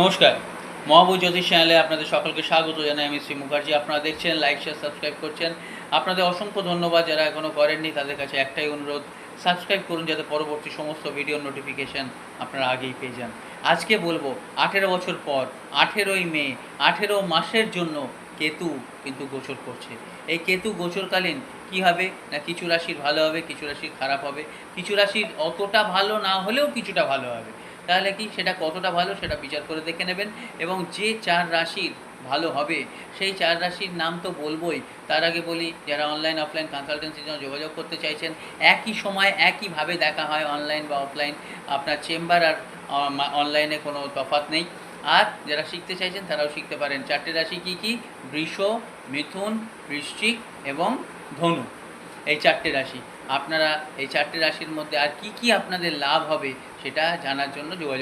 নমস্কার। মহাবু জ্যোতিষ চ্যানেলে আপনাদের সকলকে স্বাগত জানাই আমি শ্রী মুখার্জি। আপনারা দেখছেন লাইক শেয়ার সাবস্ক্রাইব করছেন। আপনাদের অসংখ্য ধন্যবাদ যারা এখনও করেননি, তাদের কাছে একটাই অনুরোধ সাবস্ক্রাইব করুন যাতে পরবর্তী সমস্ত ভিডিও নোটিফিকেশান আপনারা আগেই পেয়ে যান। আজকে বলব, আঠেরো বছর পর, আঠেরোই মে, আঠেরো মাসের জন্য কেতু কিন্তু গোচর করছে। এই কেতু গোচরকালীন কি হবে? না কিছু রাশির ভালো হবে, কিছু রাশির খারাপ হবে? কিছু রাশির অতটা ভালো না হলেও কিছুটা ভালো হবে। তাহলে কি সেটা কতটা ভালো সেটা বিচার করে দেখে নেবেন। এবং যে চার রাশির ভালো হবে, সেই চার রাশির নাম তো বলবোই। তার আগে বলি, যারা অনলাইন অফলাইন কনসালটেন্সির জন্য যোগাযোগ করতে চাইছেন, একই সময় একইভাবে দেখা হয় অনলাইন বা অফলাইন আপনার চেম্বার আর অনলাইনে কোনো তফাৎ নেই। আর যারা শিখতে চাইছেন, তারাও শিখতে পারেন। চারটে রাশি কি কি? বৃষ, মিথুন, বৃশ্চিক এবং ধনু। এই চারটে রাশি। আপনারা এই চারটে রাশির মধ্যে আর কি কি আপনাদের লাভ হবে সেটা জানার জন্য যোগাযোগ